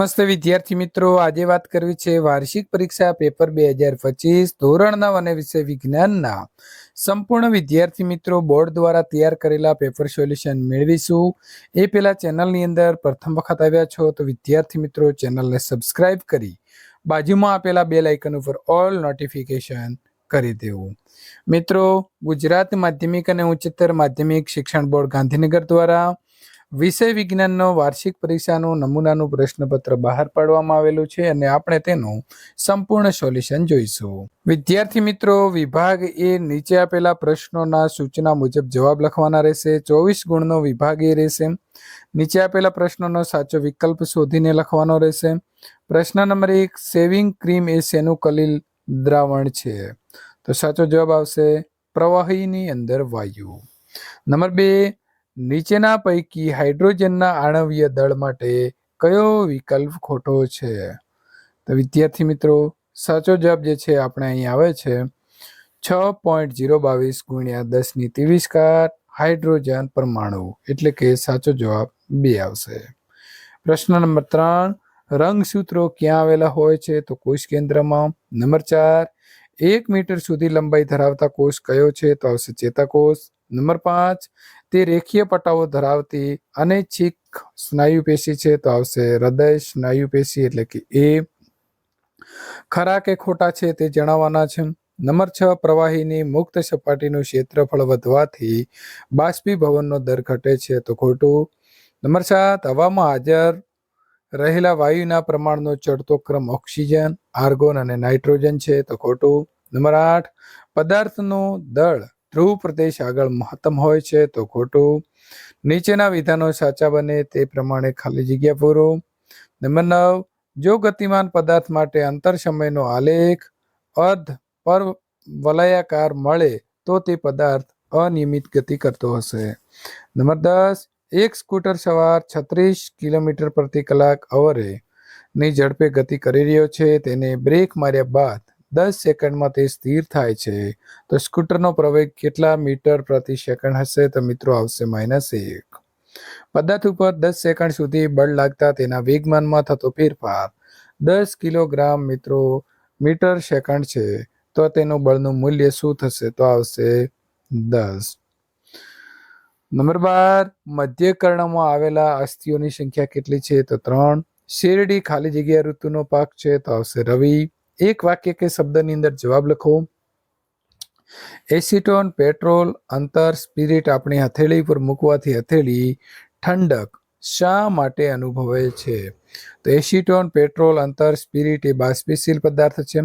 નમસ્તે વિદ્યાર્થી મિત્રો, આજે વાત કરવી છે વાર્ષિક પરીક્ષા પેપર બે હજાર પચીસ ધોરણ નવ અને વિષય વિજ્ઞાનના. સંપૂર્ણ વિદ્યાર્થી મિત્રો, બોર્ડ દ્વારા તૈયાર કરેલા પેપર સોલ્યુશન મેળવીશું. એ પહેલા ચેનલની અંદર પ્રથમ વખત આવ્યા છો તો વિદ્યાર્થી મિત્રો, ચેનલને સબસ્ક્રાઇબ કરી બાજુમાં આપેલા બે લાઇકન ઉપર ઓલ નોટિફિકેશન કરી દેવું. મિત્રો, ગુજરાત માધ્યમિક અને ઉચ્ચતર માધ્યમિક શિક્ષણ બોર્ડ ગાંધીનગર દ્વારા વિષય વિજ્ઞાનનો વાર્ષિક પરીક્ષાનું નમૂનાનું પ્રશ્નપત્ર બહાર પાડવામાં આવેલું છે અને આપણે તેનું સંપૂર્ણ સોલ્યુશન જોઈશું. વિદ્યાર્થી મિત્રો, વિભાગ એ નીચે આપેલા પ્રશ્નોના સૂચના મુજબ જવાબ લખવાના રહેશે, ચોવીસ ગુણનો વિભાગ એ રહેશે. નીચે આપેલા પ્રશ્નોનો સાચો વિકલ્પ શોધીને લખવાનો રહેશે. પ્રશ્ન નંબર એક, સેવિંગ ક્રીમ એ શેનું કલીલ દ્રાવણ છે? તો સાચો જવાબ આવશે, પ્રવાહીની અંદર વાયુ. નંબર બે નીચેના પૈકી હાઇડ્રોજનના આણવીય દળ માટે કયો વિકલ્પ ખોટો છે? તો વિદ્યાર્થી મિત્રો, સાચો જવાબ જે છે આપણે અહીં આવે છે, છ પોઈન્ટ જીરો બાવીસ ગુણ્યા દસની ત્રેવીસ કાર હાઇડ્રોજન પરમાણુ, એટલે કે સાચો જવાબ બે આવશે. પ્રશ્ન નંબર ત્રણ, રંગસૂત્રો ક્યાં આવેલા હોય છે? તો કોષ કેન્દ્રમાં નંબર ચાર, એક મીટર સુધી લંબાઈ ધરાવતા કોષ કયો છે? તો આવશે ચેતાકોષ. નંબર પાંચ તે રેખીય પટ્ટાઓ ધરાવતી અનૈચ્છિક સ્નાયુ પેશી છે. તો આવશે હૃદય સ્નાયુ પેશી એટલે કે એ. ખરા કે ખોટા છે તે જણાવવાના છે. નંબર છ, પ્રવાહીની મુક્ત સપાટીનું ક્ષેત્રફળ વધવાથી બાષ્પીભવનનો દર ઘટે છે. તો ખોટું. નંબર સાત, હવામાં હાજર રહેલા વાયુના પ્રમાણનો ચડતો ક્રમ ઓક્સિજન, આર્ગોન અને નાઇટ્રોજન છે. તો ખોટું. નંબર આઠ, પદાર્થનું દળ ધ્રુવ પ્રદેશ આગળ મહત્તમ હોય છે તો ખોટું. નીચેના વિધાનો સાચા બને તે પ્રમાણે ખાલી જગ્યા પૂરો. નંબર નવ, જો ગતિમાન પદાર્થ માટે અંતર સમયનો આલેખ અર્ધ પર વલયાકાર મળે તો તે પદાર્થ અનિયમિત ગતિ કરતો હશે. નંબર દસ, એક સ્કૂટર સવાર છત્રીસ કિલોમીટર પ્રતિ કલાક અવરે ની ઝડપે ગતિ કરી રહ્યો છે તેને બ્રેક માર્યા બાદ દસ સેકન્ડમાં તે સ્થિર થાય છે. તો સ્કૂટરનો પ્રવેગ કેટલા મીટર પ્રતિ સેકન્ડ હશે? તો મિત્રો આવશે માઇનસ એક. પદાર્થ ઉપર દસ સેકન્ડ સુધી બળ લાગતા તેના વેગમાનમાં થતો ફેરફાર. દસ કિલોગ્રામ મિત્રો મીટર સેકન્ડ છે. તો તેનું બળનું મૂલ્ય શું થશે? તો આવશે દસ. નંબર બાર, મધ્યકર્ણમાં આવેલા અસ્થિઓની સંખ્યા કેટલી છે? તો ત્રણ. શેરડી ખાલી જગ્યા ઋતુનો પાક છે. તો આવશે રવિ. એક વાક્ય કે શબ્દની અંદર જવાબ લખો. એસિટોન, પેટ્રોલ, અંતર, સ્પિરિટ આપણી હથેળી પર મૂકવાથી હથેળી ઠંડક શા માટે અનુભવે છે? તો એસિટોન, પેટ્રોલ, અંતર, સ્પિરિટ એ બાષ્પીશીલ પદાર્થ છે.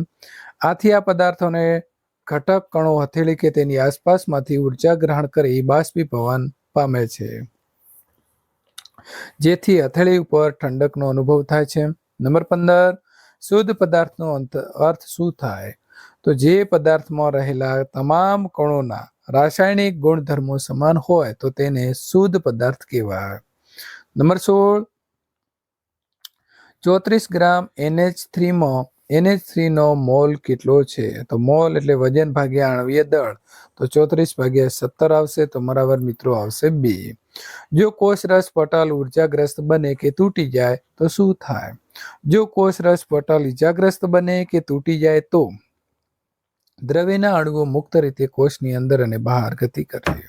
આથી આ પદાર્થોને ઘટક કણો હથેળી કે તેની આસપાસમાંથી ઊર્જા ગ્રહણ કરી બાષ્પીભવન પામે છે. જેથી હથેળી ઉપર ઠંડકનો અનુભવ થાય છે. નંબર પંદર શુદ્ધ પદાર્થનો અર્થ શું થાય? તો જે પદાર્થમાં રહેલા તમામ કણોના રાસાયણિક ગુણધર્મો સમાન હોય તો તેને શુદ્ધ પદાર્થ કહેવાય. નંબર સોળ. ચોત્રીસ ગ્રામ એનએચ થ્રીમાં એનએચ થ્રીનો મોલ કેટલો છે? તો મોલ એટલે વજન ભાગ્યા આણવીય દળ. તો ચોત્રીસ ભાગ્યા સત્તર આવશે, તો બરાબર મિત્રો આવશે બે. જો કોષરસ પટલ ઉર્જાગ્રસ્ત બને કે તૂટી જાય, તો શું થાય? જો કોષરસ પટલ ઈજાગ્રસ્ત બને કે તૂટી જાય, તો? દ્રવ્યના અણુઓ મુક્ત રીતે કોષની અંદર અને બહાર ગતિ કરે.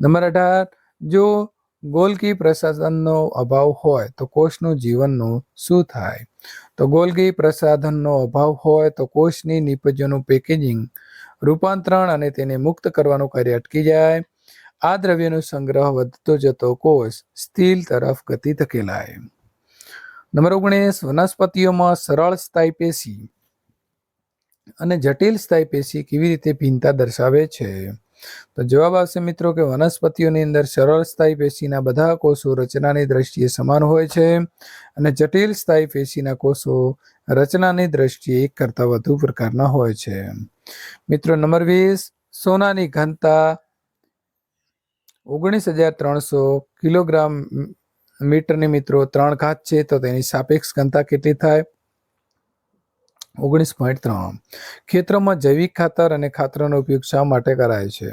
નંબર અઢાર. જો ગોલકી પ્રસાધનનો અભાવ હોય તો કોષનું જીવનનું શું થાય? તો ગોલકી પ્રસાધનનો અભાવ હોય તો કોષની નિપજોનું પેકેજિંગ રૂપાંતરણ અને તેને મુક્ત કરવાનું કાર્ય અટકી જાય. આ દ્રવ્યનો સંગ્રહ વધતો જતો કોષ સ્થિલ તરફ ગતિ ધકેલાય. નંબર ઓગણીસ, વનસ્પતિઓમાં સરળ સ્થાયી પેશી અને જટિલ સ્થાયી પેશી કેવી રીતે ભિન્નતા દર્શાવે છે? તો જવાબ આવશે મિત્રો કે વનસ્પતિઓની અંદર સરળ સ્થાયી પેશીના બધા કોષો રચનાની દ્રષ્ટિએ સમાન હોય છે અને જટિલ સ્થાયી પેશીના કોષો રચનાની દ્રષ્ટિએ એક કરતાં વધુ પ્રકારના હોય છે. મિત્રો નંબર વીસ, સોનાની ઘનતા ઓગણીસ હજાર ત્રણસો કિલોગ્રામ મીટરની મિત્રો ત્રણ ઘાત છે, તો તેની સાપેક્ષ ઘનતા કેટલી થાય? ઓગણીસ પોઈન્ટ ત્રણ. ખેતરોમાં જૈવિક ખાતર અને ખાતરનો ઉપયોગ શા માટે કરાય છે?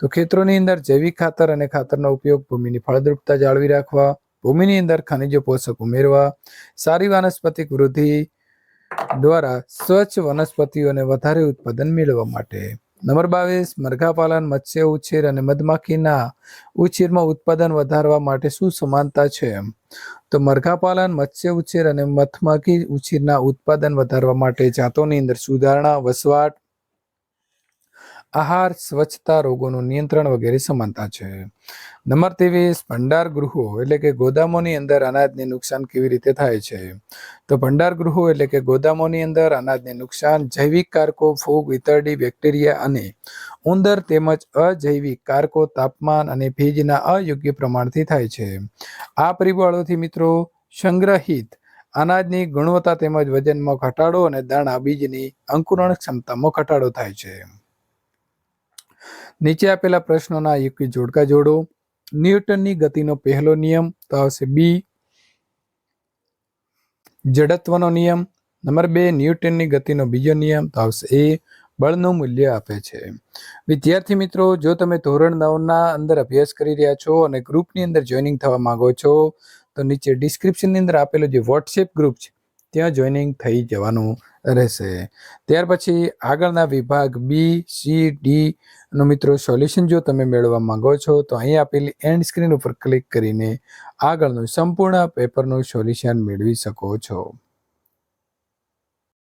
તો ખેતરોની અંદર જૈવિક ખાતર અને ખાતરનો ઉપયોગ ભૂમિની ફળદ્રુપતા જાળવી રાખવા, ભૂમિની અંદર ખનિજો પોષક ઉમેરવા, સારી વાનસ્પતિક વૃદ્ધિ દ્વારા સ્વચ્છ વનસ્પતિઓને વધારે ઉત્પાદન મેળવવા માટે. નંબર બાવીસ મરઘા પાલન મત્સ્ય ઉછેર અને મધમાખીના ઉછેરમાં ઉત્પાદન વધારવા માટે શું સમાનતા છે? તો મરઘા પાલન મત્સ્ય ઉછેર અને મધમાખી ઉછેરના ઉત્પાદન વધારવા માટે જાતોની અંદર સુધારણા, વસવાટ આહાર, સ્વચ્છતા, રોગોનું નિયંત્રણ વગેરે સમાનતા છે. નંબર ત્રેવીસ, ભંડાર ગૃહો એટલે કે ગોદામોની અંદર અનાજને નુકસાન કેવી રીતે થાય છે? તો ભંડાર ગૃહો એટલે કે ગોદામોની અંદર અનાજને નુકસાન, જૈવિક કારકો, ફૂગ વિતરડી બેક્ટેરિયા અને ઉંદર તેમજ અજૈવિક કારકો, તાપમાન અને ભેજના અયોગ્ય પ્રમાણથી થાય છે. આ પરિબળોથી મિત્રો સંગ્રહિત અનાજની ગુણવત્તા તેમજ વજનમાં ઘટાડો અને દાણા, બીજની અંકુરણ ક્ષમતામાં ઘટાડો થાય છે. નીચે આપેલા પ્રશ્નોના યોગ્ય જોડકા જોડો. ન્યૂટનની ગતિનો પહેલો નિયમ, તો આવશે બી જડત્વનો નિયમ. નંબર બે, ન્યૂટનની ગતિનો બીજો નિયમ, તો આવશે એ બળનું મૂલ્ય આપે છે. વિદ્યાર્થી મિત્રો, જો તમે ધોરણ નવના અંદર અભ્યાસ કરી રહ્યા છો અને ગ્રુપની અંદર જોઈનિંગ થવા માંગો છો, તો નીચે ડિસ્ક્રિપ્શનની અંદર આપેલો જે વોટ્સએપ ગ્રુપ છે, ત્યાં જોઈનિંગ થઈ જવાનું રહેશે. ત્યાર પછી આગળના વિભાગ બી સી ડી નો મિત્રો સોલ્યુશન જો તમે મેળવવા માંગો છો, તો અહીં આપેલી એન્ડ સ્ક્રીન ઉપર ક્લિક કરીને આગળનું સંપૂર્ણ પેપરનું સોલ્યુશન મેળવી શકો છો.